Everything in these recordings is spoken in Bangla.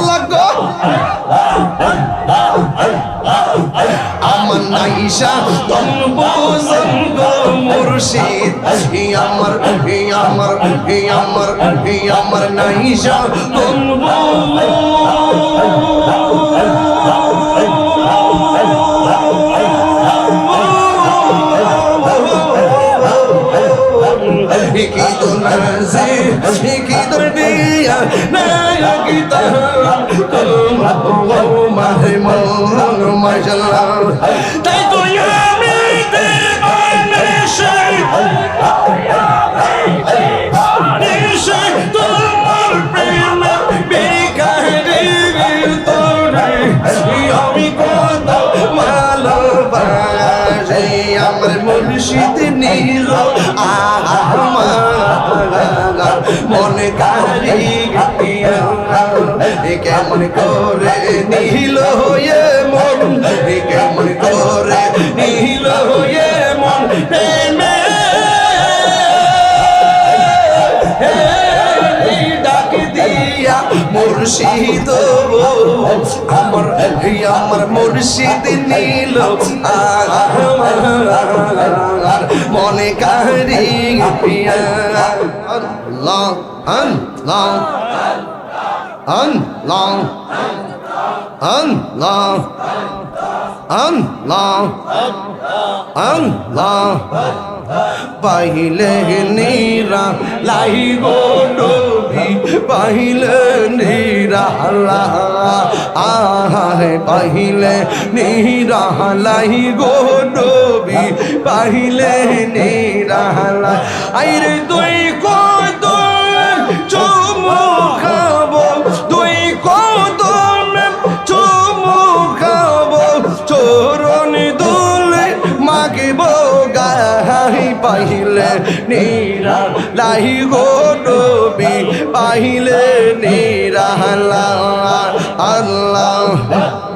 আল্লাহ গো আমার নাইশা তম্ব সঙ্গ মুর্শিদ, হি আমার হি আমার হি আমার হি আমার নাইশা তম্ব কি তো নাজে কি তো দিয়া না কি তা তো মাহে মন মাশাল্লাহ তাই তো আমি দেবানে সেই আমার মুর্শিদ নীল আমার মনে কারি কেমন করে নীল হয়ে মন? কেমন করে নীল হয়ে মন? মুর্শিদ আমার আমার মুর্শিদ নীল। মনে কারি আল্লাহ আল্লাহ আল্লাহ আল্লাহ আল্লাহ আল্লাহ পাইলে নীরা লাই গো ডোবি পাইলে নীরা আহারে পাইলে নীরা লাই গো ডোবি পাইলে নীরা আইরে তুই পাইলে নীরা লাই গো নবী পাইলে নীরা আল্লাহ।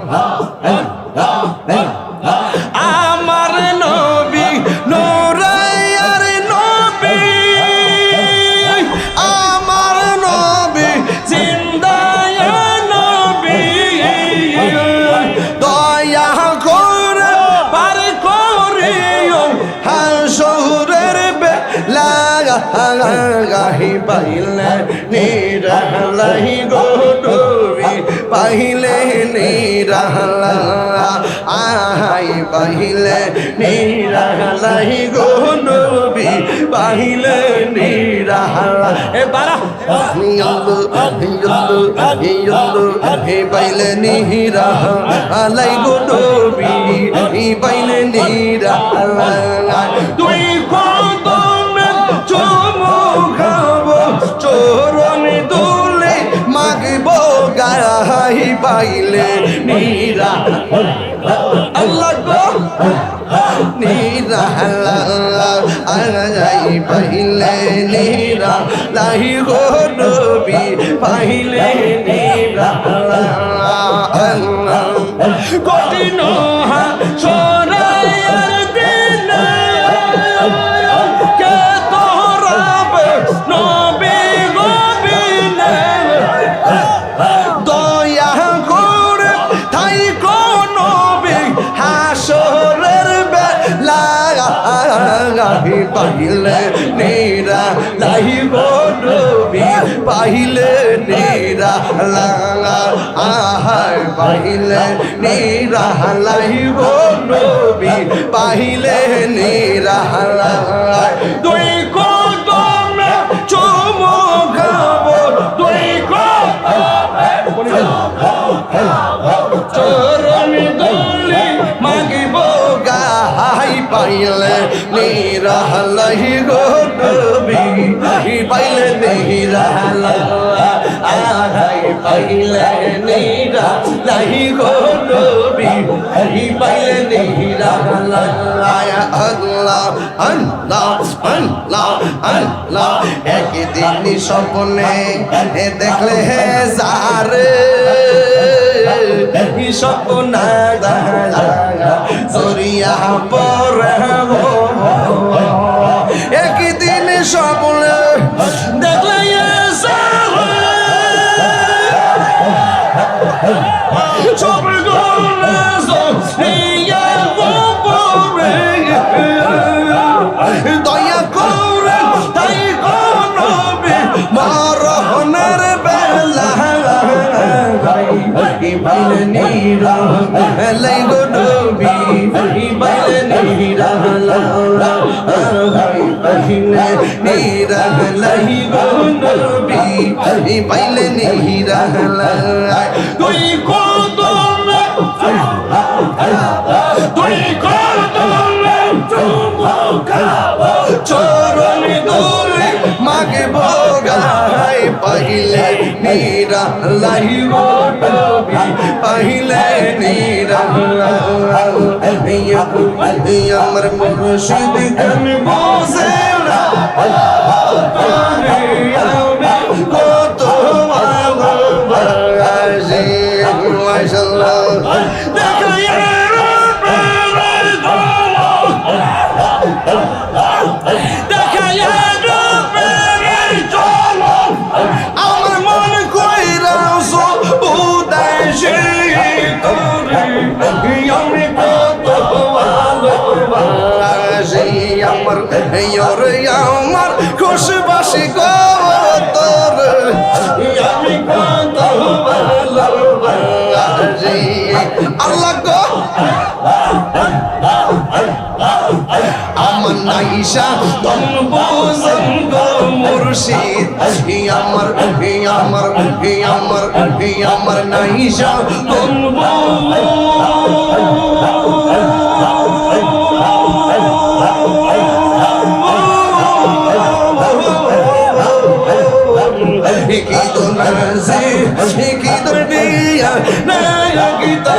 পাইলে নিরালাই গো ডোবি পাইলে নিরালা আহাই পাইলে নিরালাই গো নবী পাইলে নিরালা এ বারা হে পাইলে নিরা আলাই গো ই পাইলে নিরালা চোরণ দুলে মাগব গাই পাইলে নীরা আল্লাহ গো নীরা আই পাইলে নীরা লাই গো পাইলে নীরা কঠিন পাইলে নেরা গো নবী, পাইলে নেরা আহার পাইলে নেরা গো নবী, পাইলে নেরা দুই কদম চুমু খাব দুই কদম পাইলে নিরালাই গো নবী পাইলে আল্লাহ একদিন স্বপ্নে দেখলে হে যারে। স্বপ্ন জরিয়া পরে দয়া করে তাই গনবে মরহনের বেলা বাইলে নীরা লাই গো নবী বাইলে নীরা বাইলে নীরা লাই গো নবী বাইলে নীরা তুই চরণ দোলে মাগে ভোগাই পাইলে নীরা নবী পাইলে নীরা আমার মুর্শিদ গান বসে কত ভালোবাসি মাশাআল্লাহ তন বোঝন গো মুর্শিদ। হি আমার হি আমার হি আমার হি আমার নাইশা তন কি তো নাজি কি তো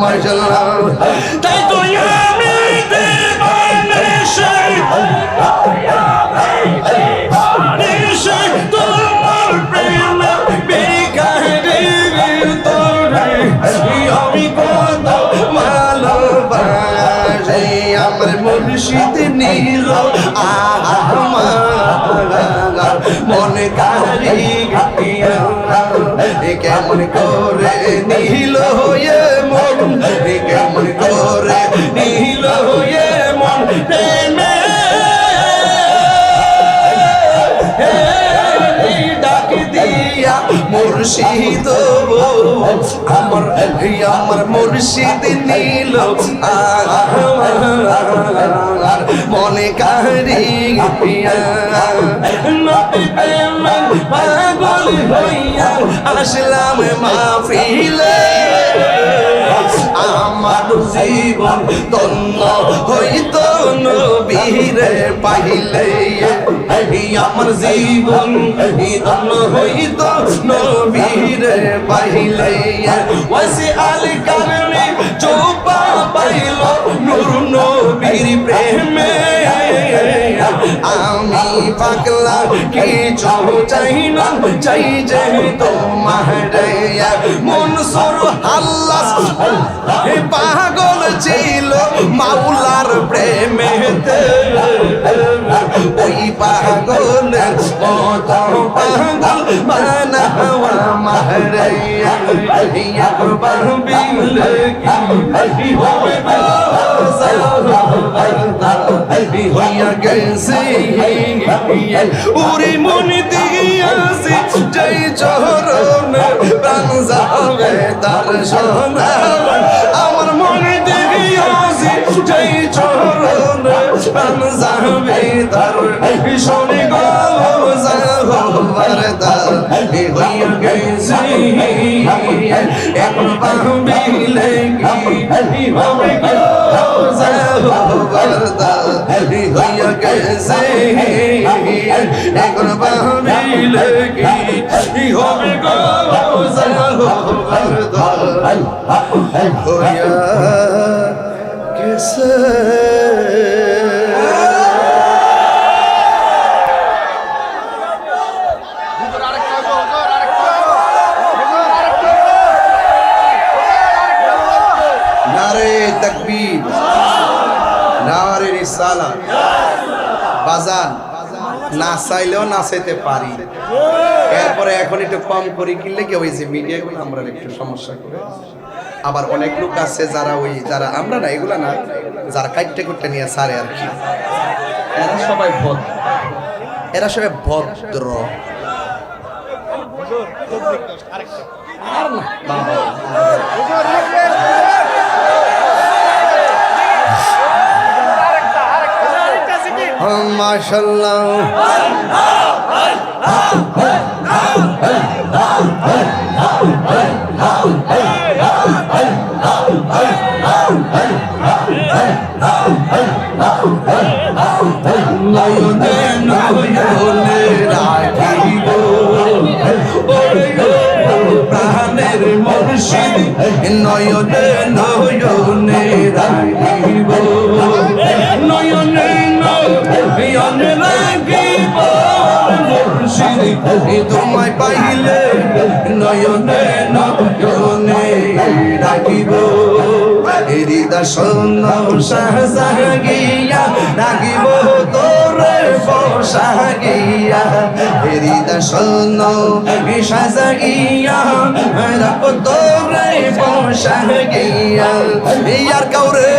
মাশাআল্লাহ তাই তো আমি দেবানে সেই আমার মুর্শিদ নীল আমার মনে কারি কেমন করে নীল হয়ে মুর্শিদ আমার আমার মুর্শিদ নীল। মনে কারি পাগল হইয়া আসলাম মাহফিলে। আমার জীবন তন্ন হইত নবীরে পাইলে। আমার জীবন তন্ন হইত নবীরে পাইলে। ওয়াসি আল কারণে পাইল নূর নবীর প্রেমে আমি পাগলা কিছু চাই না চাই যে তোমার মনসুর হাল্লাস পাগল ছিল মাওলার প্রেমেতে ওই পাগল কত পাগল বানাওয়া মাহরাইয়া একবার বিলে কি হবে হইয়া গেছে উরি মনে দিয়াছে যাই চরণ প্রাণ যাবে তার সোনা জয় চরণ যাবে তার। শোনে গো যাবার তার হইয়া গেছে। এখন পাবিলে কি হবে গো যাবার তার হইয়া গেছে। এখন পাবিলে কি হবে গো যাবার তার হইয়া গেছে। তকবীর। নারে রিসালা বাজান, না চাইলেও নাচাইতে পারি। এরপরে এখন একটু কম করি, কিনলে কি ওই মিডিয়াগুলো আমরা একটু সমস্যা করে? আবার অনেক লোক আছে যারা ওই যারা আমরা না এগুলা না যারা কাইটে কুটে নিয়ে সারে আর কি। এরা সবাই ভদ্র। এরা সবাই ভদ্র। বাবা। মাশাল্লাহ নয়নে নয়নে রাখিব প্রাণের মুর্শিদ নয়নে নয়নে রাখিব নয়নে নয়নে রাখিব মুর্শিদ তোমায় পাইলে নয়নে নয়নে রাখিব। হৃদয় সহসা গিয়া রাখিব তোরে। বসাগিয়া হৃদয় শূন্য রাখ তোরে বসাগিয়া ইয়ার কাউরে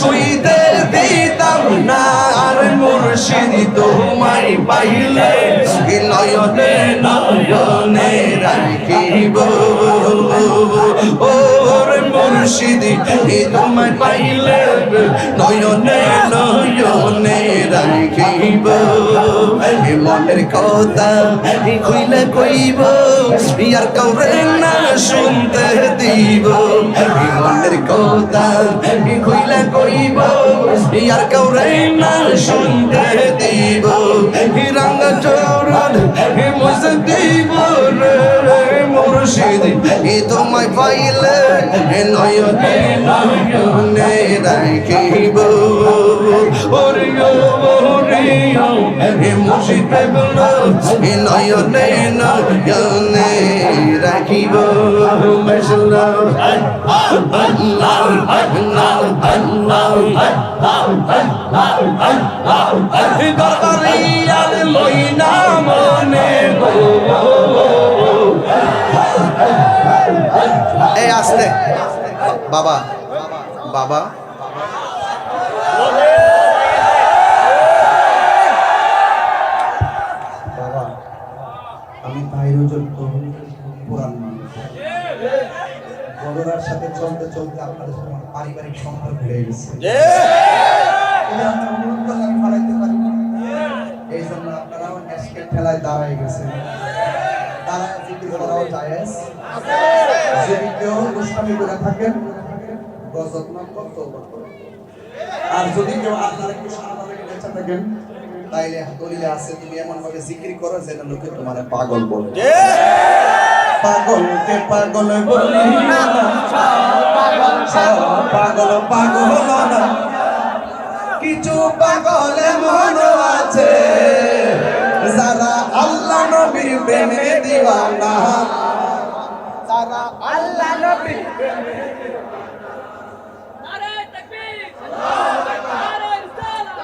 শুইতে দিতাম না, আর মুর্শিদ তোমায় পাইলে নয়নে নয়নে রাখিব। ওর মুর্শিদ তোমায় পাইলে, নয়নে নয়নে রাখিব। মনের কথা খুইলে কইব, ইয়ার কাউরে না শুনতে দিব। মনের কথা খুইলে কইব, ইয়ার কাউরে না শুনতে দিব। রঙ চোরন মুসে দিব রে। মুর্শিদ এ তোমায় পাইলে ওরে ওরে এ নয়নে নয়নে রাখিব। লইনা মনে এই আসতে। বাবা বাবা। আমি তাইরুজুল পুরান মানুষ। সাথে চলতে চলতে আপনাদের সাথে আমার পারিবারিক সম্পর্ক হয়ে গেছে। গজব আর যদি কেউ আল্লাহর একটু বেঁচে থাকেন তাইলে দলিলে আছে তুমি এমন ভাবে জিকির করো যেন লোকে তোমার পাগল বলে। পাগলকে পাগল বলি? না পাগল পাগল। না কিছু পাগল এমন আছে যারা আল্লাহ নবীর প্রেমে দিওয়ানা যারা আল্লাহ নবীর তাকবীর নারে রিসালাত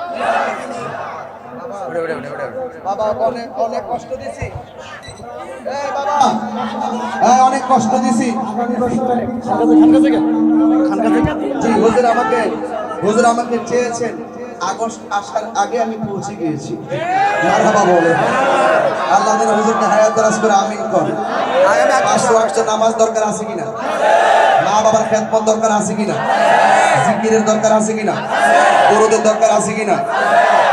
বাবা অনেক অনেক কষ্ট দিছি। এই বাবা। এই অনেক কষ্ট দিছি। জি হুজুর আমাকে হুজুর আমাকে চেয়েছেন। আগস্ট আসার আগে আমি পৌঁছে গিয়েছি। মারহাবা বলে। আল্লাহ যেন হুজুরকে হায়াত দারাজ করে আমিন কর পাঁচশো আটশো নামাজ দরকার আছে কিনা? মা বাবার খেদমত দরকার আছে কিনা? জিকিরের দরকার আছে কিনা? গরুদের দরকার আছে কিনা?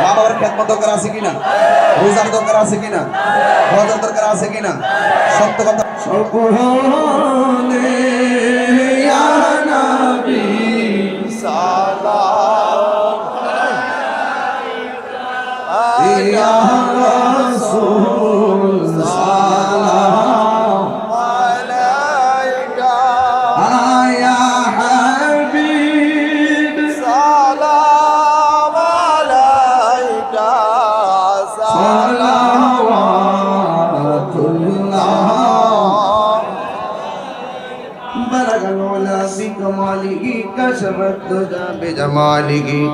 মা বাবার খেদমত দরকার আছে কিনা? রোজার দরকার আছে কিনা? হজের দরকার আছে কিনা? সত্য কথা সকলে بجماله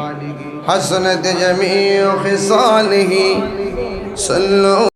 حسنت جميع خصاله صلوا